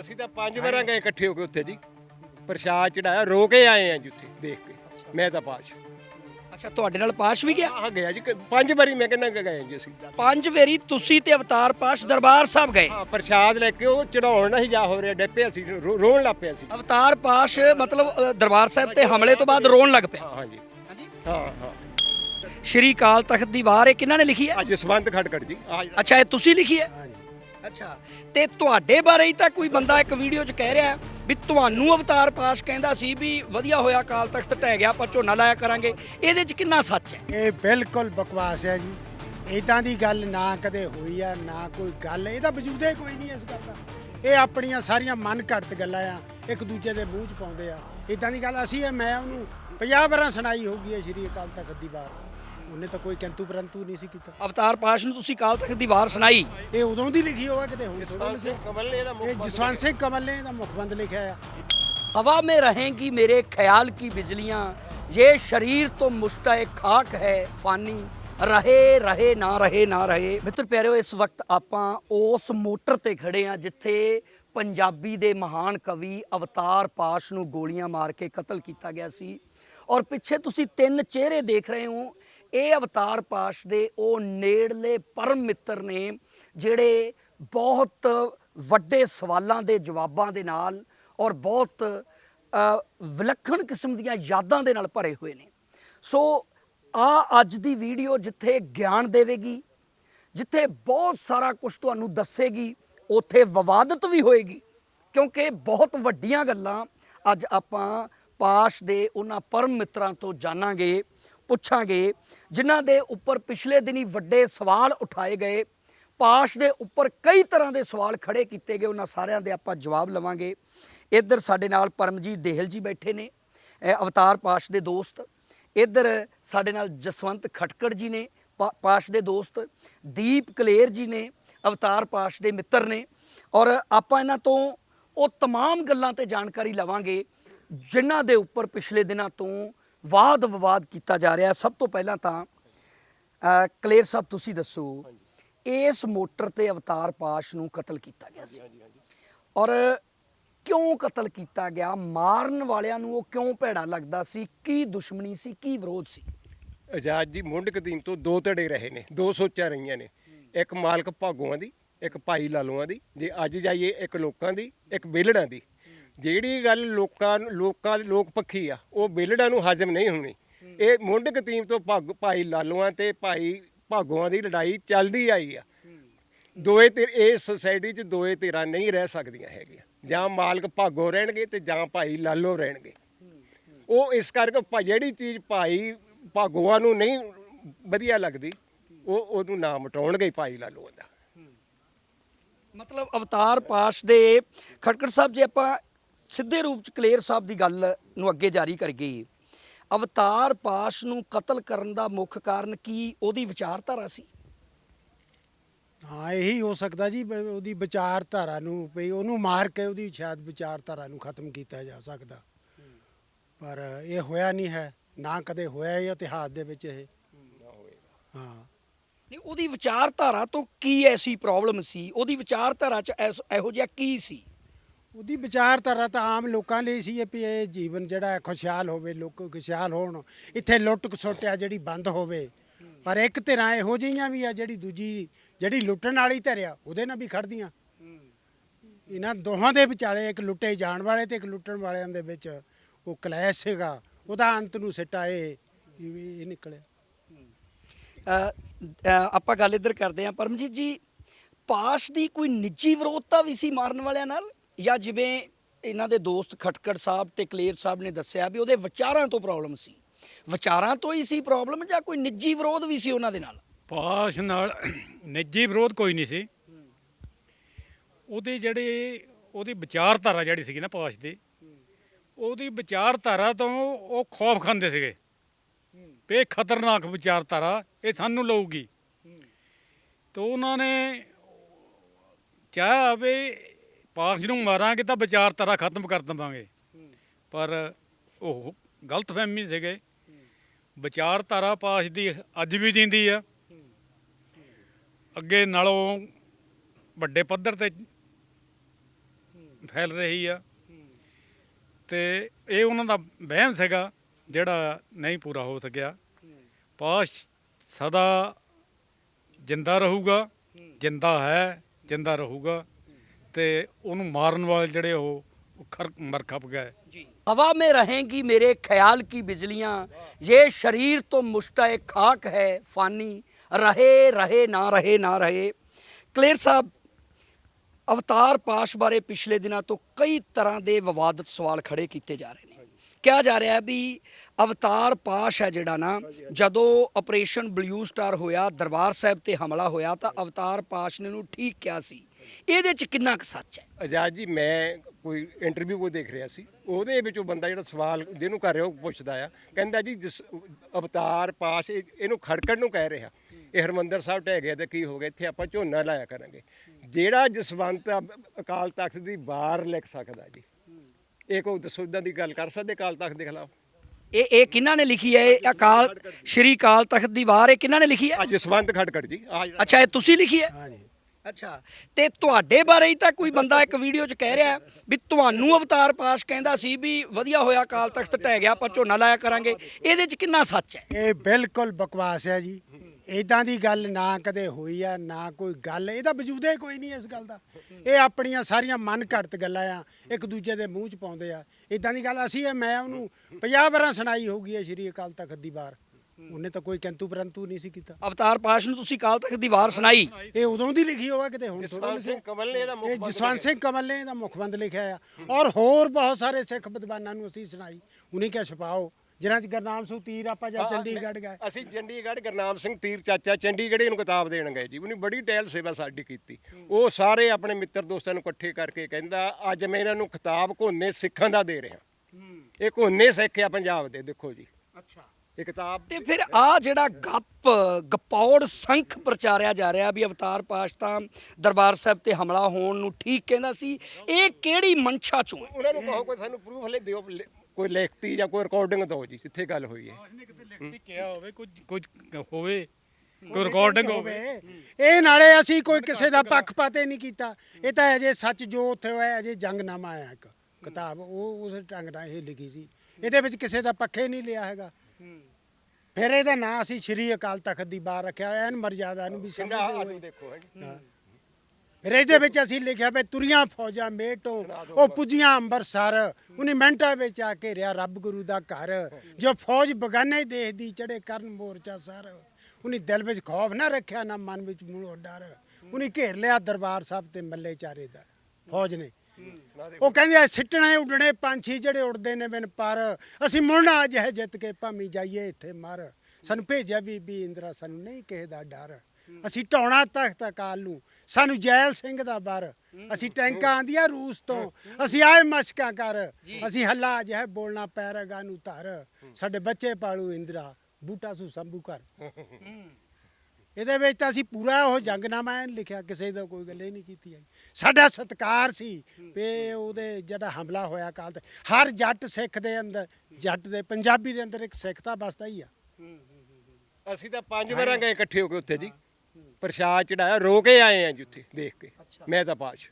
ਅਸੀਂ ਤਾਂ ਪੰਜ ਵਾਰਾਂ ਗਏ ਇਕੱਠੇ ਹੋ ਕੇ ਉੱਥੇ ਜੀ। ਪ੍ਰਸ਼ਾਦ ਚੜਾਇਆ ਰੋ ਕੇ ਆਏ ਆ ਜੀ ਉੱਥੇ ਦੇਖ ਕੇ। ਮੈਂ ਤਾਂ ਪਾਸ਼। ਅੱਛਾ ਤੁਹਾਡੇ ਨਾਲ ਪਾਸ਼ ਵੀ ਗਿਆ? ਆ ਗਿਆ ਜੀ ਕਿ ਪੰਜ ਵਾਰੀ ਮੈਂ ਕਹਿੰਦਾ ਗਏ ਜੀ ਅਸੀਂ। ਪੰਜ ਵੇਰੀ ਤੁਸੀਂ ਤੇ ਅਵਤਾਰ ਪਾਸ਼ ਦਰਬਾਰ ਸਾਹਿਬ ਗਏ? ਹਾਂ ਪ੍ਰਸ਼ਾਦ ਲੈ ਕੇ ਉਹ ਚੜਾਉਣ ਨਹੀਂ ਜਾ ਹੋ ਰਿਹਾ ਡੱਪੇ ਅਸੀਂ ਰੋ- ਰੋਣ ਲੱਗ ਪਏ ਅਸੀਂ ਅਵਤਾਰ ਪਾਸ਼ ਮਤਲਬ ਅ, ਦਰਬਾਰ ਸਾਹਿਬ ਤੇ ਹਮਲੇ ਤੋਂ ਬਾਅਦ ਰੋਣ ਲੱਗ ਪਿਆ? ਹਾਂ ਹਾਂਜੀ ਹਾਂਜੀ। ਹਾਂ ਹਾਂ। ਸ਼੍ਰੀ ਕਾਲ ਤਖਤ ਦੀ ਵਾਰ ਇਹ ਕਿਹਨਾਂ ਨੇ ਲਿਖੀ ਹੈ? ਅੱਜ ਸਬੰਧ ਖੜਕੜ ਜੀ। ਆ ਜਿਹੜਾ- ਅੱਛਾ ਇਹ ਤੁਸੀਂ ਲਿਖੀ ਹੈ? ਅੱਛਾ, ਤੇ ਤੁਹਾਡੇ ਬਾਰੇ ਹੀ ਤਾਂ ਕੋਈ ਬੰਦਾ ਇੱਕ ਵੀਡੀਓ 'ਚ ਕਹਿ ਰਿਹਾ ਵੀ ਤੁਹਾਨੂੰ ਅਵਤਾਰ ਪਾਸ਼ ਕਹਿੰਦਾ ਸੀ ਵੀ ਵਧੀਆ ਹੋਇਆ ਕਾਲ ਤਖਤ ਢਹਿ ਗਿਆ, ਆਪਾਂ ਝੋਨਾ ਲਾਇਆ ਕਰਾਂਗੇ। ਇਹਦੇ 'ਚ ਕਿੰਨਾ ਸੱਚ ਹੈ? ਇਹ ਬਿਲਕੁਲ ਬਕਵਾਸ ਹੈ ਜੀ। ਇਦਾਂ ਦੀ ਗੱਲ ਨਾ ਕਦੇ ਹੋਈ ਆ, ਨਾ ਕੋਈ ਗੱਲ। ਇਹਦਾ ਵਜੂਦ ਹੀ ਕੋਈ ਨਹੀਂ ਇਸ ਗੱਲ ਦਾ। ਇਹ ਆਪਣੀਆਂ ਸਾਰੀਆਂ ਮਨ ਘੜਤ ਗੱਲਾਂ ਆ, ਇੱਕ ਦੂਜੇ ਦੇ ਮੂੰਹ 'ਚ ਪਾਉਂਦੇ ਆ। ਇਦਾਂ ਦੀ ਗੱਲ, ਅਸੀਂ ਇਹ, ਮੈਂ ਉਹਨੂੰ 50 ਵਾਰਾਂ ਸੁਣਾਈ ਹੋਊਗੀ ਇਹ ਸ਼੍ਰੀ ਅਕਾਲ ਤਖਤ ਦੀ ਵਾਰ ਉਹਨੇ ਤਾਂ ਕੋਈ ਕੰਤੂ ਪਰੰਤੂ ਨਹੀਂ ਸੀ ਕੀਤਾ। ਅਵਤਾਰ ਪਾਸ਼ ਨੂੰ ਤੁਸੀਂ ਕਾਲ ਤੱਕ ਦੀ ਸੁਣਾਈ? ਇਹ ਉਦੋਂ ਦੀ ਲਿਖੀ ਹੋਆ ਕਿਤੇ ਹੁਣ ਥੋੜਾ ਲਿਖੀ ਕਮਲੇ ਦਾ ਮੁਖ ਇਹ ਜਸਵੰਤ ਸਿੰਘ ਕਮਲੇ ਦਾ ਮੁਖਬੰਦ ਲਿਖਿਆ ਆ। ਹਵਾ ਮੇ ਰਹੇਗੀ ਮੇਰੇ ਖਿਆਲ ਕੀ ਬਿਜਲੀਆਂ ਇਹ ਸ਼ਰੀਰ ਤੋਂ ਮੁਸ਼ਟਾ ਖਾਕ ਹੈ ਫਾਨੀ। ਰਹੇ ਰਹੇ ਨਾ ਰਹੇ ਨਾ ਰਹੇ। ਮਿੱਤਰ ਪਿਆਰਿਓ ਇਸ ਵਕਤ ਆਪਾਂ ਉਸ ਮੋਟਰ ਤੇ ਖੜੇ ਆ ਜਿੱਥੇ ਪੰਜਾਬੀ ਦੇ ਮਹਾਨ ਕਵੀ ਅਵਤਾਰ ਪਾਸ਼ ਨੂੰ ਗੋਲੀਆਂ ਮਾਰ ਕੇ ਕਤਲ ਕੀਤਾ ਗਿਆ ਸੀ। ਔਰ ਪਿੱਛੇ ਤੁਸੀਂ ਤਿੰਨ ਚਿਹਰੇ ਦੇਖ ਰਹੇ ਹੋ ਇਹ ਅਵਤਾਰ ਪਾਸ਼ ਦੇ ਉਹ ਨੇੜਲੇ ਪਰਮ ਮਿੱਤਰ ਨੇ ਜਿਹੜੇ ਬਹੁਤ ਵੱਡੇ ਸਵਾਲਾਂ ਦੇ ਜਵਾਬਾਂ ਦੇ ਨਾਲ ਔਰ ਬਹੁਤ ਵਿਲੱਖਣ ਕਿਸਮ ਦੀਆਂ ਯਾਦਾਂ ਦੇ ਨਾਲ ਭਰੇ ਹੋਏ ਨੇ। ਸੋ ਆ ਅੱਜ ਦੀ ਵੀਡੀਓ ਜਿੱਥੇ ਗਿਆਨ ਦੇਵੇਗੀ, ਜਿੱਥੇ ਬਹੁਤ ਸਾਰਾ ਕੁਝ ਤੁਹਾਨੂੰ ਦੱਸੇਗੀ, ਉਥੇ ਵਿਵਾਦਤ ਵੀ ਹੋਏਗੀ, ਕਿਉਂਕਿ ਬਹੁਤ ਵੱਡੀਆਂ ਗੱਲਾਂ ਅੱਜ ਆਪਾਂ ਪਾਸ਼ ਦੇ ਉਹਨਾਂ ਪਰਮ ਮਿੱਤਰਾਂ ਤੋਂ ਜਾਣਾਂਗੇ। ਪੁੱਛਾਂਗੇ ਜਿਨ੍ਹਾਂ ਦੇ ਉੱਪਰ ਪਿਛਲੇ ਦਿਨੀ ਵੱਡੇ ਸਵਾਲ ਉਠਾਏ ਗਏ ਪਾਸ਼ ਦੇ ਉੱਪਰ ਕਈ ਤਰ੍ਹਾਂ ਦੇ ਸਵਾਲ ਖੜੇ ਕੀਤੇ ਗਏ ਉਹਨਾਂ ਸਾਰਿਆਂ ਦੇ ਆਪਾਂ ਜਵਾਬ ਲਵਾਂਗੇ ਇੱਧਰ ਸਾਡੇ ਨਾਲ ਪਰਮਜੀਤ ਦੇਹਲ ਜੀ ਬੈਠੇ ਨੇ ਇਹ ਅਵਤਾਰ ਪਾਸ਼ ਦੇ ਦੋਸਤ ਇੱਧਰ ਸਾਡੇ ਨਾਲ ਜਸਵੰਤ ਖਟਕੜ ਜੀ ਨੇ ਪਾ- ਪਾਸ਼ ਦੇ ਦੋਸਤ ਦੀਪ ਕਲੇਰ ਜੀ ਨੇ ਅਵਤਾਰ ਪਾਸ਼ ਦੇ ਮਿੱਤਰ ਨੇ ਔਰ ਆਪਾਂ ਇਹਨਾਂ ਤੋਂ ਉਹ तमाम ਗੱਲਾਂ ਤੇ ਜਾਣਕਾਰੀ ਲਵਾਂਗੇ ਜਿਨ੍ਹਾਂ ਦੇ ਉੱਪਰ ਪਿਛਲੇ ਦਿਨਾਂ ਤੋਂ ਵਾਦ ਵਿਵਾਦ ਕੀਤਾ ਜਾ ਰਿਹਾ। ਸਭ ਤੋਂ ਪਹਿਲਾਂ ਤਾਂ ਕਲੇਰ ਸਾਹਿਬ ਤੁਸੀਂ ਦੱਸੋ ਇਸ ਮੋਟਰ ਤੇ ਅਵਤਾਰ ਪਾਸ਼ ਨੂੰ ਕਤਲ ਕੀਤਾ ਗਿਆ ਸੀ। ਔਰ ਕਿਉਂ ਕਤਲ ਕੀਤਾ ਗਿਆ? ਮਾਰਨ ਵਾਲਿਆਂ ਨੂੰ ਉਹ ਕਿਉਂ ਭੈੜਾ ਲੱਗਦਾ ਸੀ? ਕੀ ਦੁਸ਼ਮਣੀ ਸੀ? ਕੀ ਵਿਰੋਧ ਸੀ? ਆਜ਼ਾਦ ਜੀ ਮੁੰਡ ਕਦੀਮ ਤੋਂ ਦੋ ਧੜੇ ਰਹੇ ਨੇ ਦੋ ਸੋਚਾਂ ਰਹੀਆਂ ਨੇ। ਇੱਕ ਮਾਲਕ ਭਾਗੋਆਂ ਦੀ ਇੱਕ ਭਾਈ ਲਾਲੋਆਂ ਦੀ। ਜੇ ਅੱਜ ਜਾਈਏ ਇੱਕ ਲੋਕਾਂ ਦੀ ਇੱਕ ਬੇਲੜਾਂ ਦੀ। ਜਿਹੜੀ ਗੱਲ ਲੋਕਾਂ ਨੂੰ, ਲੋਕਾਂ ਲੋਕ ਪੱਖੀ ਆ, ਉਹ ਬੇਲੜਾਂ ਨੂੰ ਹਜਮ ਨਹੀਂ ਹੋਣੀ ਇਹ ਮੁੰਡ ਕਦੀਮ ਤੋਂ ਭਾਗ, ਭਾਈ ਲਾਲੋਆਂ ਤੇ ਭਾਈ ਭਾਗੋਆਂ ਦੀ ਲੜਾਈ ਚੱਲਦੀ ਆਈ ਆ। ਦੋਏ ਤੇ ਇਸ ਸੋਸਾਇਟੀ 'ਚ ਦੋਏ ਧਿਰਾਂ ਨਹੀਂ ਰਹਿ ਸਕਦੀਆਂ ਹੈਗੀਆਂ। ਜਾਂ ਮਾਲਕ ਭਾਗੋ ਰਹਿਣਗੇ ਤੇ ਜਾਂ ਭਾਈ ਲਾਲੋ ਰਹਿਣਗੇ। ਉਹ ਇਸ ਕਰਕੇ ਜਿਹੜੀ ਚੀਜ਼ ਭਾਈ ਭਾਗੋਆਂ ਨੂੰ ਨਹੀਂ ਵਧੀਆ ਲੱਗਦੀ, ਉਹ ਉਹਨੂੰ ਨਾ ਮਟਾਉਣਗੇ ਭਾਈ ਲਾਲੋ ਦਾ। ਮਤਲਬ ਅਵਤਾਰ ਪਾਸ਼ ਦੇ ਖਟਕੜ ਸਾਹਿਬ ਜੇ ਆਪਾਂ ਸਿੱਧੇ ਰੂਪ ਚ ਕਲੇਰ ਸਾਹਿਬ ਦੀ ਗੱਲ ਨੂੰ ਅੱਗੇ ਜਾਰੀ ਕਰੀਏ ਅਵਤਾਰ ਪਾਸ਼ ਨੂੰ ਕਤਲ ਕਰਨ ਦਾ ਮੁੱਖ ਕਾਰਨ ਕੀ ਉਹਦੀ ਵਿਚਾਰਧਾਰਾ ਸੀ? ਹਾਂ ਇਹੀ ਹੋ ਸਕਦਾ ਜੀ ਉਹਦੀ ਵਿਚਾਰਧਾਰਾ ਨੂੰ ਵੀ ਉਹਨੂੰ ਮਾਰ ਕੇ ਉਹਦੀ ਸ਼ਾਇਦ ਵਿਚਾਰਧਾਰਾ ਨੂੰ ਖਤਮ ਕੀਤਾ ਜਾ ਸਕਦਾ। ਪਰ ਇਹ ਹੋਇਆ ਨਹੀਂ ਹੈ ਨਾ ਕਦੇ ਹੋਇਆ ਇਹ ਇਤਿਹਾਸ ਦੇ ਵਿੱਚ ਇਹ। ਹਾਂ। ਨਹੀਂ ਉਹਦੀ ਵਿਚਾਰਧਾਰਾ ਤੋਂ ਕੀ ਐਸੀ ਪ੍ਰੋਬਲਮ ਸੀ? ਉਹਦੀ ਵਿਚਾਰਧਾਰਾ ਚ ਐਸ- ਇਹੋ ਜਿਹਾ ਕੀ ਸੀ? ਉਹਦੀ ਵਿਚਾਰਧਾਰਾ ਤਾਂ ਆਮ ਲੋਕਾਂ ਲਈ ਸੀ ਵੀ ਇਹ ਜੀਵਨ ਜਿਹੜਾ ਹੈ, ਖੁਸ਼ਹਾਲ ਹੋਵੇ, ਲੋਕ ਖੁਸ਼ਹਾਲ ਹੋਣ, ਇੱਥੇ ਲੁੱਟ ਖਸੁੱਟਿਆ ਜਿਹੜੀ ਬੰਦ ਹੋਵੇ। ਪਰ ਇੱਕ ਧਿਰਾਂ ਇਹੋ ਜਿਹੀਆਂ ਵੀ ਆ ਜਿਹੜੀ ਦੂਜੀ, ਜਿਹੜੀ ਲੁੱਟਣ ਵਾਲੀ ਧਿਰਿਆ ਉਹਦੇ ਨਾਲ ਵੀ ਖੜਦੀਆਂ ਇਹਨਾਂ ਦੋਹਾਂ ਦੇ ਵਿਚਾਲੇ ਇੱਕ ਲੁੱਟੇ ਜਾਣ ਵਾਲੇ ਤੇ ਇੱਕ ਲੁੱਟਣ ਵਾਲਿਆਂ ਦੇ ਵਿੱਚ ਉਹ ਕਲੈਸ਼ ਸੀਗਾ। ਉਹਦਾ ਅੰਤ ਨੂੰ ਸਿੱਟਾ ਇਹ ਇਹ ਨਿਕਲਿਆ। ਆਪਾਂ ਗੱਲ ਇੱਧਰ ਕਰਦੇ ਹਾਂ। ਪਰਮਜੀਤ ਜੀ, ਪਾਸ਼ ਦੀ ਕੋਈ ਨਿੱਜੀ ਵਿਰੋਧਤਾ ਵੀ ਸੀ ਮਾਰਨ ਵਾਲਿਆਂ ਨਾਲ? ਜਾਂ ਜਿਵੇਂ ਇਹਨਾਂ ਦੇ ਦੋਸਤ ਖਟਕੜ ਸਾਹਿਬ ਤੇ ਕਲੇਰ ਸਾਹਿਬ ਨੇ ਦੱਸਿਆ ਵੀ ਉਹਦੇ ਵਿਚਾਰਾਂ ਤੋਂ ਪ੍ਰੋਬਲਮ ਸੀ। ਵਿਚਾਰਾਂ ਤੋਂ ਹੀ ਸੀ ਪ੍ਰੋਬਲਮ ਜਾਂ ਕੋਈ ਨਿੱਜੀ ਵਿਰੋਧ ਵੀ ਸੀ ਉਹਨਾਂ ਦੇ ਨਾਲ? ਪਾਸ਼ ਨਾਲ ਨਿੱਜੀ ਵਿਰੋਧ ਕੋਈ ਨਹੀਂ ਸੀ। ਉਹਦੇ ਜਿਹੜੇ ਉਹਦੀ ਵਿਚਾਰਧਾਰਾ ਜਿਹੜੀ ਸੀਗੀ ਨਾ ਪਾਸ਼ ਦੀ ਉਹਦੀ ਵਿਚਾਰਧਾਰਾ ਤੋਂ ਉਹ ਖੌਫ ਖਾਂਦੇ ਸੀਗੇ। ਵੀ ਇਹ ਖਤਰਨਾਕ ਵਿਚਾਰਧਾਰਾ ਇਹ ਸਾਨੂੰ ਲਊਗੀ। ਤੇ ਉਹਨਾਂ ਨੇ ਚਾਹਿਆ ਵੀ ਪਾਸ਼ ਨੂੰ ਮਾਰਾਂਗੇ ਤਾਂ ਵਿਚਾਰਧਾਰਾ ਖਤਮ ਕਰ ਦਵਾਂਗੇ। ਪਰ ਉਹ ਗਲਤਫਹਿਮੀ ਸੀਗੇ। ਵਿਚਾਰਧਾਰਾ ਪਾਸ਼ ਦੀ ਅੱਜ ਵੀ ਜਿੰਦੀ ਆ। ਅੱਗੇ ਨਾਲੋਂ ਵੱਡੇ ਪੱਧਰ ਤੇ ਫੈਲ ਰਹੀ ਆ। ਤੇ ਇਹ ਉਹਨਾਂ ਦਾ ਵਹਿਮ ਸੀਗਾ ਜਿਹੜਾ ਨਹੀਂ ਪੂਰਾ ਹੋ ਸਕਿਆ। ਪਾਸ਼ ਸਦਾ ਜਿੰਦਾ ਰਹੂਗਾ, ਜਿੰਦਾ ਹੈ, ਜਿੰਦਾ ਰਹੂਗਾ। ਤੇ ਉਹਨੂੰ ਮਾਰਨ ਵਾਲੇ ਜਿਹੜੇ ਉਹ ਉਹ ਖਰ ਮਰ ਖਪ ਗਏ हवा में रहेंगी मेरे ख्याल की बिजलियां ये शरीर तो मुश्ता खाक है फानी रहे रहे ना रहे ना रहे ਕਲੇਰ ਸਾਹਿਬ ਅਵਤਾਰ ਪਾਸ਼ ਬਾਰੇ ਪਿਛਲੇ ਦਿਨਾਂ ਤੋਂ ਕਈ ਤਰ੍ਹਾਂ ਦੇ ਵਿਵਾਦਤ ਸਵਾਲ ਖੜੇ ਕੀਤੇ ਜਾ ਰਹੇ ਨੇ ਕਿਹਾ ਜਾ ਰਿਹਾ ਹੈ ਵੀ ਅਵਤਾਰ ਪਾਸ਼ ਹੈ ਜਿਹੜਾ ਨਾ ਜਦੋਂ ਆਪਰੇਸ਼ਨ ਬਲੂ ਸਟਾਰ ਹੋਇਆ ਦਰਬਾਰ ਸਾਹਿਬ ਤੇ ਹਮਲਾ ਹੋਇਆ ਤਾਂ ਅਵਤਾਰ ਪਾਸ਼ ਨੇ ਉਹਨੂੰ ਠੀਕ ਕਿਹਾ ਸੀ ਇਹਦੇ ਚ ਕਿੰਨਾ ਕੁ ਸੱਚ ਹੈ? ਆਜ਼ਾਦ ਜੀ ਮੈਂ ਕੋਈ ਇੰਟਰਵਿਊ ਕੋ ਦੇਖ ਰਿਹਾ ਸੀ। ਉਹਦੇ ਵਿੱਚ ਉਹ ਬੰਦਾ ਜਿਹੜਾ ਸਵਾਲ ਜਿਹਨੂੰ ਕਰ ਰਿਹਾ ਉਹ ਪੁੱਛਦਾ ਆ ਕਹਿੰਦਾ ਜੀ ਜਿਸ ਅਵਤਾਰ ਪਾਸ ਇਹ- ਇਹਨੂੰ ਖੜਕਣ ਨੂੰ ਕਹਿ ਰਿਹਾ। ਇਹ ਹਰਮੰਦਰ ਸਾਹਿਬ ਢਹਿ ਗਿਆ ਤੇ ਕੀ ਹੋ ਗਿਆ ਇੱਥੇ ਆਪਾਂ ਝੋਨਾ ਲਾਇਆ ਕਰਾਂਗੇ। ਜਿਹੜਾ ਜਸਵੰਤ ਅਕਾਲ ਤਖਤ ਦੀ ਵਾਰ ਲਿਖ ਸਕਦਾ ਜੀ। ਇਹ ਕੋਈ ਦੱਸੋ ਇਦਾਂ ਦੀ ਗੱਲ ਕਰ ਸਕਦੇ ਅਕਾਲ ਤਖਤ ਦੇ ਖਿਲਾਫ? ਇਹ ਇਹ ਕਿਹਨਾਂ ਨੇ ਲਿਖੀ ਹੈ? ਇਹ ਅਕਾਲ ਸ਼੍ਰੀ ਅਕਾਲ ਤਖਤ ਦੀ ਵਾਰ ਇਹ ਕਿਹਨਾਂ ਨੇ ਲਿਖੀ ਹੈ? ਆ ਜਸਵੰਤ ਖੜਕੜ ਜੀ ਆ ਜਿਹੜਾ ਅੱਛਾ ਇਹ ਤੁਸੀਂ ਲਿਖੀ ਹੈ? ਹਾਂਜੀ। ਅੱਛਾ, ਤੇ ਤੁਹਾਡੇ ਬਾਰੇ ਹੀ ਤਾਂ ਕੋਈ ਬੰਦਾ ਇੱਕ ਵੀਡੀਓ 'ਚ ਕਹਿ ਰਿਹਾ ਵੀ ਤੁਹਾਨੂੰ ਅਵਤਾਰ ਪਾਸ਼ ਕਹਿੰਦਾ ਸੀ ਵੀ ਵਧੀਆ ਹੋਇਆ, ਅਕਾਲ ਤਖਤ ਢਹਿ ਗਿਆ, ਆਪਾਂ ਝੋਨਾ ਲਾਇਆ ਕਰਾਂਗੇ। ਇਹਦੇ 'ਚ ਕਿੰਨਾ ਸੱਚ ਹੈ? ਇਹ ਬਿਲਕੁਲ ਬਕਵਾਸ ਹੈ ਜੀ। ਇਦਾਂ ਦੀ ਗੱਲ ਨਾ ਕਦੇ ਹੋਈ ਆ, ਨਾ ਕੋਈ ਗੱਲ। ਇਹਦਾ ਵਜੂਦੇ ਹੀ ਕੋਈ ਨਹੀਂ ਇਸ ਗੱਲ ਦਾ। ਇਹ ਆਪਣੀਆਂ ਸਾਰੀਆਂ ਮਨ ਘੜਤ ਗੱਲਾਂ ਆ, ਇੱਕ ਦੂਜੇ ਦੇ ਮੂੰਹ 'ਚ ਪਾਉਂਦੇ ਆ। ਇਦਾਂ ਦੀ ਗੱਲ ਅਸੀਂ, ਇਹ ਮੈਂ ਉਹਨੂੰ 50 ਵਾਰਾਂ ਸੁਣਾਈ ਹੋਊਗੀ ਇਹ ਸ਼੍ਰੀ ਅਕਾਲ ਤਖਤ ਦੀ ਵਾਰ। ਉਹਨੇ ਤਾਂ ਕੋਈ ਕੰਤੂ ਪਰੰਤੂ ਨਹੀਂ ਸੀ ਕੀਤਾ। ਅਵਤਾਰ ਪਾਸ਼ ਨੂੰ ਤੁਸੀਂ ਅਕਾਲ ਤਖਤ ਦੀ ਵਾਰ ਸੁਣਾਈ। ਇਹ ਉਦੋਂ ਦੀ ਲਿਖੀ ਹੋਆ ਕਿਤੇ ਹੁਣ ਥੋੜ੍ਹਾ ਜਸਵੰਤ ਸਿੰਘ ਕਮਲ ਨੇ ਇਹਦਾ ਮੁੱਖ ਇਹ ਜਸਵੰਤ ਸਿੰਘ ਕਮਲ ਨੇ ਇਹਦਾ ਮੁਖਬੰਦ ਲਿਖਿਆ ਆ। ਔਰ ਹੋਰ ਬਹੁਤ ਸਾਰੇ ਸਿੱਖ ਵਿਦਵਾਨਾਂ ਨੂੰ ਅਸੀਂ ਸੁਣਾਈ। ਉਹਨੇ ਕਿਹਾ ਛਪਾਓ। ਜਿਨ੍ਹਾਂ ਚ ਗਰਨਾਮ ਸੂ ਤੀਰ ਆਪਾਂ ਜਾਂ ਚੰਡੀਗੜ੍ਹ ਗਏ। ਅਸੀਂ ਚੰਡੀਗੜ੍ਹ ਗੁਰਨਾਮ ਸਿੰਘ ਤੀਰ ਚਾਚਾ ਚੰਡੀਗੜ੍ਹ ਨੂੰ ਕਿਤਾਬ ਦੇਣ ਗਏ ਜੀ। ਉਹਨੇ ਬੜੀ ਟਹਿਲ ਸੇਵਾ ਸਾਡੀ ਕੀਤੀ। ਉਹ ਸਾਰੇ ਆਪਣੇ ਮਿੱਤਰ ਦੋਸਤਾਂ ਨੂੰ ਇਕੱਠੇ ਕਰਕੇ ਕਹਿੰਦਾ ਅੱਜ ਮੈਂ ਇਹਨਾਂ ਨੂੰ ਕਿਤਾਬ ਕੋਨੇ ਸਿੱਖਾਂ ਦਾ ਦੇ ਰਿਹਾ। ਇਹ ਕੋਨੇ ਸਿੱਖ ਆ ਪੰਜਾਬ ਦੇ ਦੇਖੋ ਜੀ। ਅੱਛਾ। ਇਹ ਕਿਤਾਬ ਤੇ ਫਿਰ ਆ ਜਿਹੜਾ ਗੱਪ ਗਪੌੜ ਸੰਖ ਪ੍ਰਚਾਰਿਆ ਜਾ ਰਿਹਾ ਵੀ ਅਵਤਾਰ ਪਾਸ਼ ਤਾਂ ਦਰਬਾਰ ਸਾਹਿਬ ਤੇ ਹਮਲਾ ਹੋਣ ਨੂੰ ਠੀਕ ਕਹਿੰਦਾ ਸੀ ਇਹ ਕਿਹੜੀ ਮਨਸ਼ਾ ਚੋਂ ਹੈ? ਉਹਨਾਂ ਨੂੰ ਕਹੋ ਕੋਈ ਸਾਨੂੰ ਪ੍ਰੂਫ ਹਲੇ ਦਿਓ ਲ- ਕੋਈ ਲਿਖਤੀ ਜਾਂ ਕੋਈ ਰਿਕਾਰਡਿੰਗ ਦਿਓ ਜੀ ਜਿੱਥੇ ਗੱਲ ਹੋਈ ਹੈ। ਨੇ ਕਿਤੇ ਲਿਖਤੀ ਕਿਹਾ ਹੋਵੇ ਕੁਝ ਕੁਝ ਹੋਵੇ ਕੋਈ ਰਿਕਾਰਡਿੰਗ ਹੋਵੇ। ਇਹ ਨਾਲੇ ਅਸੀਂ ਕੋਈ ਕਿਸੇ ਦਾ ਪੱਖਪਾਤ ਹੀ ਨਹੀਂ ਕੀਤਾ। ਇਹ ਤਾਂ ਅਜੇ ਸੱਚ ਜੋ ਉੱਥੇ ਹੋਇਆ ਅਜੇ ਜੰਗਨਾਮਾ ਆਇਆ ਇੱਕ ਕਿਤਾਬ ਉਹ ਉਸ ਢੰਗ ਨਾਲ ਇਹ ਲਿਖੀ ਸੀ। ਇਹਦੇ ਵਿੱਚ ਕਿਸੇ ਦਾ ਪੱਖੇ ਨਹੀਂ ਲਿਆ ਹੈਗਾ। ਫਿਰ ਇਹਦਾ ਨਾਂ ਅਸੀਂ ਸ਼੍ਰੀ ਅਕਾਲ ਤਖਤ ਦੀ ਬਾਰ ਰੱਖਿਆ ਐਨ ਮਰਜ਼ਾਦਾ ਨੂੰ ਵੀ ਸਿੰਘਾ ਸਮਝਦੇ ਆਜੋ ਹੋਏ। ਦੇਖੋ ਹੈ। ਜੀ ਫਿਰ ਇਹਦੇ ਵਿੱਚ ਅਸੀਂ ਲਿਖਿਆ ਵੀ ਤੁਰੀਆਂ ਫੌਜਾਂ ਮੇਟੋਂ ਉਹ ਪੁੱਜੀਆਂ ਅੰਬਰਸਰ ਉਹਨੇ ਮਿੰਟਾਂ ਵਿੱਚ ਆ ਕੇ ਰਿਆ ਰੱਬ ਗੁਰੂ ਦਾ ਘਰ ਜੋ ਫੌਜ ਬਗਾਨੇ ਦੇਸ਼ ਦੀ ਚੜੇ ਕਰਨ ਮੋਰਚਾ ਸਰ। ਉਹਨੇ ਦਿਲ ਵਿੱਚ ਖੌਫ ਨਾ ਰੱਖਿਆ ਨਾ ਮਨ ਵਿੱਚ ਮੂਹੋਂ ਡਰ। ਉਹਨੇ ਘੇਰ ਲਿਆ ਦਰਬਾਰ ਸਾਹਿਬ ਤੇ ਮੱਲੇ ਚਾਰੇ ਦਾ ਫੌਜ ਨੇ। ਉਹ ਕਹਿੰਦੇ ਆ ਸਿੱਟਣੇ ਉੱਡਣੇ ਪੰਛੀ ਜਿਹੜੇ ਉੱਡਦੇ ਨੇ ਬਿਨ ਪਰ। ਅਸੀਂ ਮੁੜਨਾ ਅੱਜ ਹੈ ਜਿੱਤ ਕੇ ਭਾਵੇਂ ਜਾਈਏ ਇੱਥੇ ਮਰ। ਸਾਨੂੰ ਭੇਜਿਆ ਬੀਬੀ ਇੰਦਰਾ ਸਾਨੂੰ ਨਹੀਂ ਕਿਸੇ ਦਾ ਡਰ। ਅਸੀਂ ਢਾਉਣਾ ਤਖਤ ਅਕਾਲ ਨੂੰ। ਸਾਨੂੰ ਜੈਲ ਸਿੰਘ ਦਾ ਬਰ। ਅਸੀਂ ਟੈਂਕਾਂ ਆਂਦੀਆਂ ਰੂਸ ਤੋਂ। ਅਸੀਂ ਆਏ ਮਸ਼ਕਾਂ ਕਰ। ਅਸੀਂ ਹੱਲਾ ਅੱਜ ਹੈ ਬੋਲਣਾ ਪੈਰਗਾ ਨੂੰ ਧਰ। ਸਾਡੇ ਬੱਚੇ ਪਾਲੂ ਇੰਦਰਾ ਬੂਟਾ ਸੂ ਸੰਭੂ ਕਰ ਇਹਦੇ ਵਿੱਚ ਤਾਂ ਅਸੀਂ ਪੂਰਾ ਉਹ ਜੰਗਨਾਮਾ ਲਿਖਿਆ ਕਿਸੇ ਦਾ ਕੋਈ ਗੱਲ ਹੀ ਨਹੀਂ ਕੀਤੀ ਹੈਗੀ ਸਾਡਾ ਸਤਕਾਰ ਸੀ ਵੀ ਉਹਦੇ ਜਿਹੜਾ ਹਮਲਾ ਹੋਇਆ ਕਾਲ ਤੇ ਹਰ ਜੱਟ ਸਿੱਖ ਦੇ ਅੰਦਰ ਜੱਟ ਦੇ ਪੰਜਾਬੀ ਦੇ ਅੰਦਰ ਇੱਕ ਸਿੱਖ ਤਾਂ ਬਸਦਾ ਹੀ ਆ। ਅਸੀਂ ਤਾਂ ਪੰਜ ਵਾਰਾਂ ਗਏ ਇਕੱਠੇ ਹੋ ਕੇ ਉੱਥੇ ਜੀ। ਪ੍ਰਸ਼ਾਦ ਚੜਾਇਆ ਰੋ ਕੇ ਆਏ ਆ ਜੀ ਉੱਥੇ ਦੇਖ ਕੇ। ਮੈਂ ਤਾਂ ਪਾਸ਼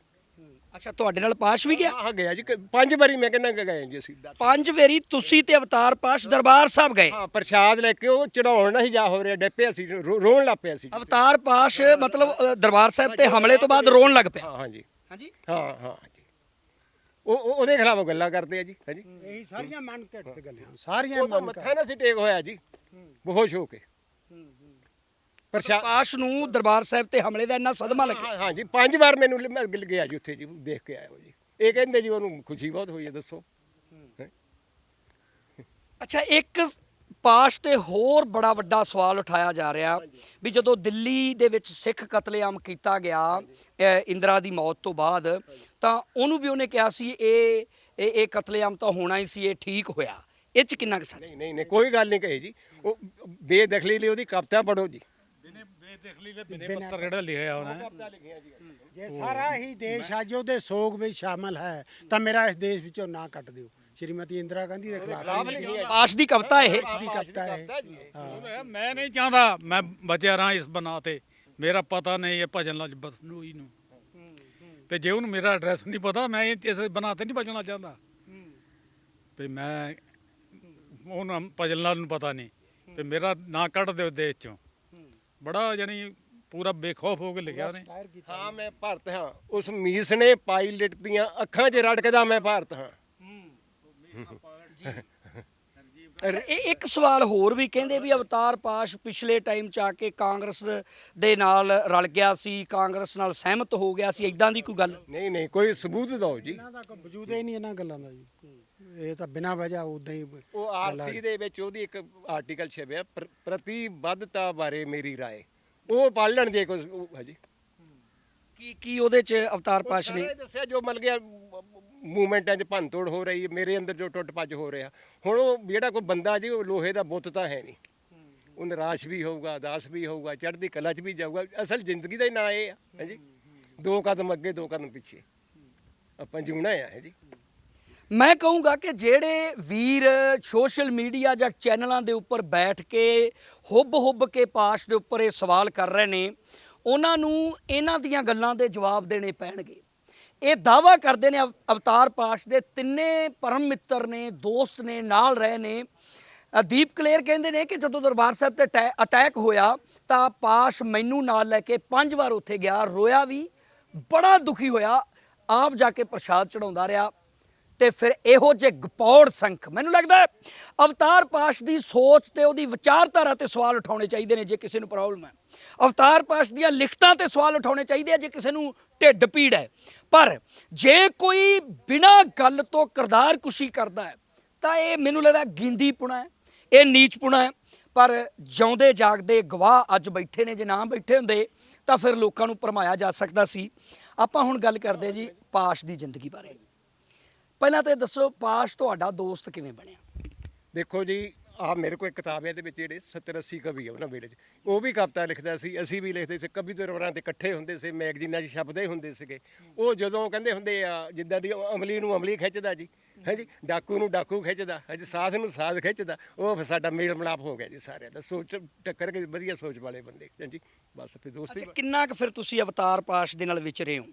ਅੱਛਾ ਤੁਹਾਡੇ ਨਾਲ ਪਾਸ਼ ਵੀ ਗਿਆ? ਹਾਂ ਗਿਆ ਜੀ ਕ- ਪੰਜ ਵਾਰੀ ਮੈਂ ਕਹਿੰਦਾ ਗਏ ਜੀ ਅਸੀਂ ਪੰਜ ਵੇਰੀ ਤੁਸੀਂ ਤੇ ਅਵਤਾਰ ਪਾਸ਼ ਦਰਬਾਰ ਸਾਹਿਬ ਗਏ? ਹਾਂ ਪ੍ਰਸ਼ਾਦ ਲੈ ਕੇ ਉਹ ਚੜਾਉਣ ਨਹੀਂ ਜਾ ਹੋ ਰਿਹਾ ਡੱਪੇ ਅਸੀਂ ਰੋ- ਰੋਣ ਲੱਗ ਪਿਆ ਸੀ। ਅਵਤਾਰ ਪਾਸ਼ ਮਤਲਬ ਅ, ਦਰਬਾਰ ਸਾਹਿਬ ਤੇ ਹਮਲੇ ਤੋਂ ਬਾਅਦ ਰੋਣ ਲੱਗ ਪਿਆ? ਹਾਂ ਹਾਂ ਜੀ ਹਾਂਜੀ। ਹਾਂ ਹਾਂ ਜੀ ਉਹ ਉਹ- ਉਹਦੇ ਖਿਲਾਫ ਗੱਲਾਂ ਕਰਦੇ ਆ ਜੀ ਹੈ ਜੀ ਇਹੀ ਸਾਰੀਆਂ ਮਨ ਘੜਤ ਗੱਲਾਂ ਸਾਰੀਆਂ ਉਹ ਤਾਂ ਮਨ ਮੱਥਾ ਨਾ ਸੀ ਟੇਕ ਹੋਇਆ ਜੀ। ਬੇਹੋਸ਼ ਹੋ ਕੇ। ਪ੍ਰਸ਼ਾਦ ਪਾਸ਼ ਨੂੰ ਦਰਬਾਰ ਸਾਹਿਬ ਤੇ ਹਮਲੇ ਦਾ ਇੰਨਾ ਸਦਮਾ ਲੱਗਿਆ। ਹਾਂ ਹਾਂ ਜੀ ਪੰਜ ਵਾਰ ਮੈਨੂੰ ਲ- ਮੈਂ ਗਿਲ ਗਿਆ ਜੀ ਉੱਥੇ ਜੀ ਦੇਖ ਕੇ ਆਇਆ ਉਹ ਜੀ। ਇਹ ਕਹਿੰਦੇ ਜੀ ਉਹਨੂੰ ਖੁਸ਼ੀ ਬਹੁਤ ਹੋਈ ਹੈ ਦੱਸੋ। ਅੱਛਾ ਇੱਕ ਪਾਸ਼ ਤੇ ਹੋਰ ਬੜਾ ਵੱਡਾ ਸਵਾਲ ਉਠਾਇਆ ਜਾ ਰਿਹਾ ਵੀ ਜਦੋਂ ਦਿੱਲੀ ਦੇ ਵਿੱਚ ਸਿੱਖ ਕਤਲੇਆਮ ਕੀਤਾ ਗਿਆ ਅ, ਇੰਦਰਾ ਦੀ ਮੌਤ ਤੋਂ ਬਾਅਦ ਤਾਂ ਉਹਨੂੰ ਵੀ ਉਹਨੇ ਕਿਹਾ ਸੀ ਇਹ ਇਹ ਇਹ ਕਤਲੇਆਮ ਤਾਂ ਹੋਣਾ ਹੀ ਸੀ ਇਹ ਠੀਕ ਹੋਇਆ। ਇਹ ਚ ਕਿੰਨਾ ਕੁ ਸੱਚ? ਨਹੀਂ ਨਹੀਂ ਨਹੀਂ ਕੋਈ ਗੱਲ ਨਹੀਂ ਕਹੀ ਜੀ। ਉਹ ਬੇਦਖਲੀ ਲਈ ਉਹਦੀ ਕਵਿਤਾ ਪੜੋ ਜੀ। ਬਿਨੇ ਬਿਨੇ ਪੱਤਰ ਜਿਹੜਾ ਲਿਖਿਆ ਹੋਣਾ ਹੈ। ਜੀ। ਸਾਰਾ ਹੀ ਦੇਸ਼ ਅੱਜ ਉਹਦੇ ਸੋਗ ਵਿੱਚ ਸ਼ਾਮਲ ਹੈ ਤਾਂ ਮੇਰਾ ਇਸ ਦੇਸ਼ ਵਿੱਚੋਂ ਨਾਂ ਕੱਟ ਦਿਓ। ਸ਼੍ਰੀਮਤੀ ਇੰਦਰਾ ਗਾਂਧੀ ਦੇ ਖਿਲਾਫ ਪਾਸ਼ ਦੀ ਕਵਿਤਾ ਇਹ। ਦੀ ਕਵਿਤਾ ਹੈ। ਉਹ ਮੈਂ ਨਹੀਂ ਚਾਹੁੰਦਾ ਮੈਂ ਬਚਿਆ ਰਾਂ ਇਸ ਬਣਾ ਤੇ। ਮੇਰਾ ਪਤਾ ਨਹੀਂ ਇਹ ਭਜਨ ਲੱਜ ਬਸਨੂਈ ਨੂੰ। ਤੇ ਜੇ ਉਹਨੂੰ ਮੇਰਾ ਐਡਰੈਸ ਨਹੀਂ ਪਤਾ ਮੈਂ ਇਹ ਇਸ ਬਣਾ ਤੇ ਨਹੀਂ ਬਚਣਾ ਚਾਹੁੰਦਾ। ਵੀ ਮੈਂ ਉਹਨਾਂ ਭਜਨ ਲਾਲ ਨੂੰ ਪਤਾ ਨਹੀਂ। ਤੇ ਮੇਰਾ ਨਾਂ ਕੱਢ ਦਿਓ ਦੇਸ਼ ਚੋਂ। ਬੜਾ ਜਾਨੀ ਪੂਰਾ ਬੇਖੌਫ ਹੋ ਕੇ ਲਿਖਿਆ ਉਹਨੇ। ਹਾਂ ਮੈਂ ਭਾਰਤ ਹਾਂ। ਉਸ ਮੀਸ ਨੇ ਪਾਇਲਟ ਦੀਆਂ ਅੱਖਾਂ 'ਚ ਰੜਕਦਾ ਮੈਂ ਭਾਰਤ ਹਾਂ। ਇਹ ਇੱਕ ਸਵਾਲ ਹੋਰ ਵੀ ਕਹਿੰਦੇ ਵੀ ਅਵਤਾਰ ਪਾਸ਼ ਪਿਛਲੇ ਟਾਈਮ ਚ ਆ ਕੇ ਕਾਂਗਰਸ ਦੇ ਨਾਲ ਰਲ ਗਿਆ ਸੀ ਕਾਂਗਰਸ ਨਾਲ ਸਹਿਮਤ ਹੋ ਗਿਆ ਸੀ ਇਦਾਂ ਦੀ ਕੋਈ ਗੱਲ? ਨਹੀਂ ਨਹੀਂ ਕੋਈ ਸਬੂਤ ਦਿਓ ਜੀ। ਇਹਨਾਂ ਦਾ ਕੋਈ ਵਜੂਦ ਹੀ ਨਹੀਂ ਇਹਨਾਂ ਗੱਲਾਂ ਦਾ ਜੀ। ਇਹ ਤਾਂ ਬਿਨਾਂ ਵਜ੍ਹਾ ਉਦਾਂ ਹੀ ਉਹ ਆਰਸੀ ਦੇ ਵਿੱਚ ਉਹਦੀ ਇੱਕ ਆਰਟੀਕਲ ਛਪਿਆ ਪ੍ਰਤੀਬੱਧਤਾ ਬਾਰੇ ਮੇਰੀ ਰਾਏ। ਉਹ ਪਾਲਣ ਦੇ ਕੁਝ ਹਾਂਜੀ। ਕੀ ਕੀ ਉਹਦੇ ਚ ਅਵਤਾਰ ਪਾਸ਼ ਨੇ ਦੱਸਿਆ ਜੋ ਮਤਲਬ ਗਿਆ ਮੂਵਮੈਂਟਾਂ 'ਚ ਭੰਨਤੋੜ ਹੋ ਰਹੀ ਹੈ ਮੇਰੇ ਅੰਦਰ ਜੋ ਟੁੱਟ ਭੱਜ ਹੋ ਰਿਹਾ। ਹੁਣ ਉਹ ਜਿਹੜਾ ਕੋਈ ਬੰਦਾ ਜੀ ਉਹ ਲੋਹੇ ਦਾ ਬੁੱਤ ਤਾਂ ਹੈ ਨਹੀਂ। ਉਹ ਨਿਰਾਸ਼ ਵੀ ਹੋਊਗਾ ਉਦਾਸ ਵੀ ਹੋਊਗਾ ਚੜ੍ਹਦੀ ਕਲਾ 'ਚ ਵੀ ਜਾਊਗਾ। ਅਸਲ ਜ਼ਿੰਦਗੀ ਦਾ ਹੀ ਨਾਂ ਇਹ ਆ ਹਾਂਜੀ। ਦੋ ਕਦਮ ਅੱਗੇ ਦੋ ਕਦਮ ਪਿੱਛੇ। ਆਪਾਂ ਜਿਉਣਾ ਆ ਹੈ ਜੀ ਮੈਂ ਕਹੂੰਗਾ ਕਿ ਜਿਹੜੇ ਵੀਰ ਸੋਸ਼ਲ ਮੀਡੀਆ ਜਾਂ ਚੈਨਲਾਂ ਦੇ ਉੱਪਰ ਬੈਠ ਕੇ ਹੁੱਬ ਹੁੱਬ ਕੇ ਪਾਸ਼ ਦੇ ਉੱਪਰ ਇਹ ਸਵਾਲ ਕਰ ਰਹੇ ਨੇ, ਉਹਨਾਂ ਨੂੰ ਇਹਨਾਂ ਦੀਆਂ ਗੱਲਾਂ ਦੇ ਜਵਾਬ ਦੇਣੇ ਪੈਣਗੇ। ਇਹ ਦਾਵਾ ਕਰਦੇ ਨੇ ਅਵ- ਅਵਤਾਰ ਪਾਸ਼ ਦੇ ਤਿੰਨੇ ਪਰਮ ਮਿੱਤਰ ਨੇ, ਦੋਸਤ ਨੇ, ਨਾਲ ਰਹੇ ਨੇ। ਦੀਪ ਕਲੇਰ ਕਹਿੰਦੇ ਨੇ ਕਿ ਜਦੋਂ ਦਰਬਾਰ ਸਾਹਿਬ ਤੇ ਅਟੈ- ਅਟੈਕ ਹੋਇਆ, ਤਾਂ ਪਾਸ਼ ਮੈਨੂੰ ਨਾਲ ਲੈ ਕੇ ਪੰਜ ਵਾਰ ਉੱਥੇ ਗਿਆ, ਰੋਇਆ ਵੀ, ਬੜਾ ਦੁਖੀ ਹੋਇਆ, ਆਪ ਜਾ ਕੇ ਪ੍ਰਸ਼ਾਦ ਚੜਾਉਂਦਾ ਰਿਹਾ। ਤੇ ਫਿਰ ਇਹੋ ਜੇ ਗਪੌੜ ਸੰਖ। ਮੈਨੂੰ ਲੱਗਦਾ ਅਵਤਾਰ ਪਾਸ਼ ਦੀ ਸੋਚ ਤੇ ਉਹਦੀ ਵਿਚਾਰਧਾਰਾ ਤੇ ਸਵਾਲ ਉਠਾਉਣੇ ਚਾਹੀਦੇ ਨੇ ਜੇ ਕਿਸੇ ਨੂੰ ਪ੍ਰੋਬਲਮ ਹੈ। ਅਵਤਾਰ ਪਾਸ਼ ਦੀਆਂ ਲਿਖਤਾਂ ਤੇ ਸਵਾਲ ਉਠਾਉਣੇ ਚਾਹੀਦੇ ਆ ਜੇ ਕਿਸੇ ਨੂੰ ਢਿੱਡ ਪੀੜ ਹੈ। ਪਰ ਜੇ ਕੋਈ ਬਿਨਾਂ ਗੱਲ ਤੋਂ ਕਰਦਾਰ ਕੁਸ਼ੀ ਕਰਦਾ ਹੈ, ਤਾਂ ਇਹ ਮੈਨੂੰ ਲੱਗਦਾ ਗਿੰਦੀਪੁਣਾ ਹੈ, ਇਹ ਨੀਚਪੁਣਾ ਹੈ। ਪਰ ਜਿਉਂਦੇ ਜਾਗਦੇ ਗਵਾਹ ਅੱਜ ਬੈਠੇ ਨੇ, ਜੇ ਨਾ ਬੈਠੇ ਹੁੰਦੇ, ਤਾਂ ਫਿਰ ਲੋਕਾਂ ਨੂੰ ਭਰਮਾਇਆ ਜਾ ਸਕਦਾ ਸੀ। ਆਪਾਂ ਹੁਣ ਗੱਲ ਕਰਦੇ ਜੀ ਪਾਸ਼ ਦੀ ਜ਼ਿੰਦਗੀ ਬਾਰੇ। ਪਹਿਲਾਂ ਤਾਂ ਇਹ ਦੱਸੋ ਪਾਸ਼ ਤੁਹਾਡਾ ਦੋਸਤ ਕਿਵੇਂ ਬਣਿਆ? ਦੇਖੋ ਜੀ ਆ ਮੇਰੇ ਕੋਲ ਇੱਕ ਕਿਤਾਬ ਹੈ ਇਹਦੇ ਵਿੱਚ ਜਿਹੜੇ 70 80 ਕਵੀ ਆ ਉਹਨਾਂ ਵੇਲੇ 'ਚ। ਉਹ ਵੀ ਕਵਿਤਾ ਲਿਖਦਾ ਸੀ ਅਸੀਂ ਵੀ ਲਿਖਦੇ ਸੀ ਕਵੀ ਦਰਬਾਰਾਂ ਤੇ ਇਕੱਠੇ ਹੁੰਦੇ ਸੀ ਮੈਗਜ਼ੀਨਾਂ 'ਚ ਛਪਦੇ ਹੁੰਦੇ ਸੀਗੇ। ਉਹ ਜਦੋਂ ਕਹਿੰਦੇ ਹੁੰਦੇ ਆ ਜਿੱਦਾਂ ਦੀ ਅਮਲੀ ਨੂੰ ਅਮਲੀ ਖਿੱਚਦਾ ਜੀ ਹਾਂਜੀ ਡਾਕੂ ਨੂੰ ਡਾਕੂ ਖਿੱਚਦਾ ਹਾਂਜੀ ਸਾਧ ਨੂੰ ਸਾਧ ਖਿੱਚਦਾ ਉਹ ਫਿਰ ਸਾਡਾ ਮੇਲ ਮਿਲਾਪ ਹੋ ਗਿਆ ਜੀ ਸਾਰਿਆਂ ਦਾ। ਸੋਚ ਟੱਕਰ ਕੇ ਵਧੀਆ ਸੋਚ ਵਾਲੇ ਬੰਦੇ ਹਾਂਜੀ ਬਸ ਫਿਰ ਦੋਸਤੀ ਅੱਛਾ ਕਿੰਨਾ ਕੁ ਫਿਰ ਤੁਸੀਂ ਅਵਤਾਰ ਪਾਸ਼ ਦੇ ਨਾਲ ਵਿਚਰੇ ਹੋ?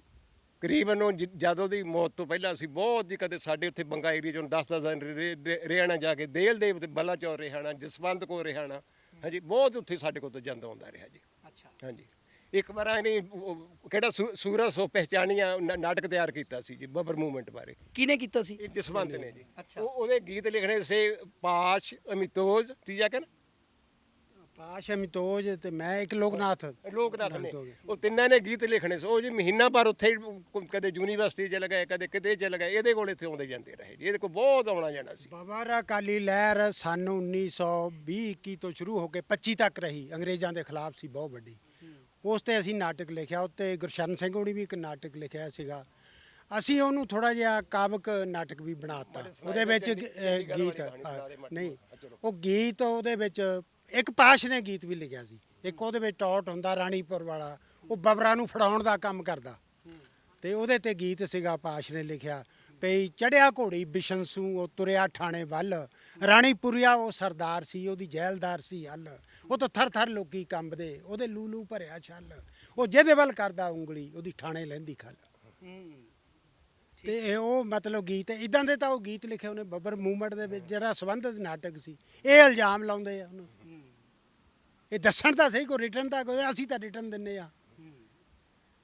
ਕਰੀਬਨ ਉਹ ਜ- ਜਦੋਂ ਦੀ ਮੌਤ ਤੋਂ ਪਹਿਲਾਂ ਅਸੀਂ ਬਹੁਤ ਜੀ ਕਦੇ ਸਾਡੇ ਉੱਥੇ ਬੰਗਾ ਏਰੀਆ ਚੋਂ 10 10 ਦਿਨ ਰੇ- ਰੇ- ਰਹਿਣਾ ਜਾ ਕੇ ਦੇਲ ਦੇਵ ਤੇ ਬੱਲਾ ਚੌਰ ਰਹਿਣਾ ਜਸਵੰਤ ਕੋ ਰਹਿਣਾ ਹਾਂਜੀ ਬਹੁਤ ਉੱਥੇ ਸਾਡੇ ਕੋਲ ਤੋਂ ਜਾਂਦਾ ਹੁੰਦਾ ਰਿਹਾ ਜੀ। ਅੱਛਾ। ਹਾਂਜੀ। ਇੱਕ ਵਾਰ ਇਹਨੇ ਉਹ ਕਿਹੜਾ ਸੂ- ਸੂਰਜ ਸੋ ਪਹਿਚਾਨੀਆਂ ਨਾ- ਨਾਟਕ ਤਿਆਰ ਕੀਤਾ ਸੀ ਜੀ ਬਬਰ ਮੂਵਮੈਂਟ ਬਾਰੇ। ਕਿਹਨੇ ਕੀਤਾ ਸੀ? ਇਹ ਜਸਵੰਤ ਨੇ ਜੀ। ਅੱਛਾ। ਉਹ ਉਹਦੇ ਗੀਤ ਲਿਖਣੇ ਸੇ ਪਾਸ਼ ਅਮਿਤੋਜ ਤੀਜਾ ਕਹਿਣਾ ਪਾਸ਼ ਅਮਿਤੋਜ ਤੇ ਮੈਂ ਇੱਕ ਲੋਕਨਾਥ। ਲੋਕਨਾਥ ਨੇ। ਉਹ ਤਿੰਨਾਂ ਨੇ ਗੀਤ ਲਿਖਣੇ ਸੀ। ਜੀ ਮਹੀਨਾ ਪਰ ਉੱਥੇ ਕਦੇ ਯੂਨੀਵਰਸਿਟੀ ਚ ਲਗਾਏ ਕਦੇ ਕਿਤੇ ਚ ਲਗਾਏ ਇਹਦੇ ਕੋਲ ਇੱਥੇ ਆਉਂਦੇ ਜਾਂਦੇ ਰਹੇ ਜੀ। ਇਹਦੇ ਕੋਲ ਬਹੁਤ ਆਉਣਾ ਜਾਣਾ ਸੀ। ਬਾਬਾ ਅਕਾਲੀ ਲਹਿਰ ਸਨ 1920 21 ਤੋਂ ਸ਼ੁਰੂ ਹੋ ਕੇ 25 ਤੱਕ ਰਹੀ। ਅੰਗਰੇਜ਼ਾਂ ਦੇ ਖਿਲਾਫ ਸੀ ਬਹੁਤ ਵੱਡੀ। ਉਸ ਤੇ ਅਸੀਂ ਨਾਟਕ ਲਿਖਿਆ। ਉੱਤੇ ਗੁਰਸ਼ਨ ਸਿੰਘ ਹੋਣੀ ਵੀ ਇੱਕ ਨਾਟਕ ਲਿਖਿਆ ਸੀਗਾ। ਅਸੀਂ ਉਹਨੂੰ ਥੋੜਾ ਜਿਹਾ ਕਾਵਕ ਨਾਟਕ ਵੀ ਬਣਾਤਾ। ਉਹਦੇ ਵਿੱਚ ਗੀਤ ਨਹੀਂ। ਉਹ ਗੀਤ ਉਹਦੇ ਵਿੱਚ ਇੱਕ ਪਾਸ਼ ਨੇ ਗੀਤ ਵੀ ਲਿਖਿਆ ਸੀ। ਇੱਕ ਉਹਦੇ ਵਿੱਚ ਟੌਟ ਹੁੰਦਾ, ਰਾਣੀਪੁਰ ਵਾਲਾ। ਉਹ ਬਬਰਾਂ ਨੂੰ ਫੜਾਉਣ ਦਾ ਕੰਮ ਕਰਦਾ। ਤੇ ਉਹਦੇ ਤੇ ਗੀਤ ਸੀਗਾ, ਪਾਸ਼ ਨੇ ਲਿਖਿਆ ਪਈ ਚੜਿਆ ਘੋੜੀ ਬਿਸ਼ਨਸੂ ਉਹ ਤੁਰਿਆ ਠਾਣੇ ਵੱਲ। ਰਾਣੀਪੁਰਿਆ ਉਹ ਸਰਦਾਰ ਸੀ, ਉਹਦੀ ਜੈਲਦਾਰ ਸੀ ਹੱਲ। ਉਹ ਤਾਂ ਥਰ ਥਰ ਲੋਕੀ ਕੰਬਦੇ, ਉਹਦੇ ਲੂਲੂ ਭਰਿਆ ਛੱਲ। ਉਹ ਜਿਹਦੇ ਵੱਲ ਕਰਦਾ ਉਂਗਲੀ, ਉਹਦੀ ਠਾਣੇ ਲੈਂਦੀ ਖੱਲ। ਤੇ ਇਹ ਉਹ ਮਤਲਬ ਗੀਤ ਇਦਾਂ ਦੇ ਤਾਂ ਉਹ ਗੀਤ ਲਿਖੇ ਉਹਨੇ, ਬੱਬਰ ਮੂਵਮੈਂਟ ਦੇ ਵਿੱਚ ਜਿਹੜਾ ਸੰਬੰਧਿਤ ਨਾਟਕ ਸੀ, ਇਹ ਇਲਜ਼ਾਮ ਲਾਉਂਦੇ ਆ ਉਹਨੂੰ। ਇਹ ਦੱਸਣ ਤਾਂ ਸਹੀ ਕੋਈ ਰਿਟਰਨ ਤਾਂ ਕੋਈ ਅਸੀਂ ਤਾਂ ਰਿਟਰਨ ਦਿੰਨੇ ਆ।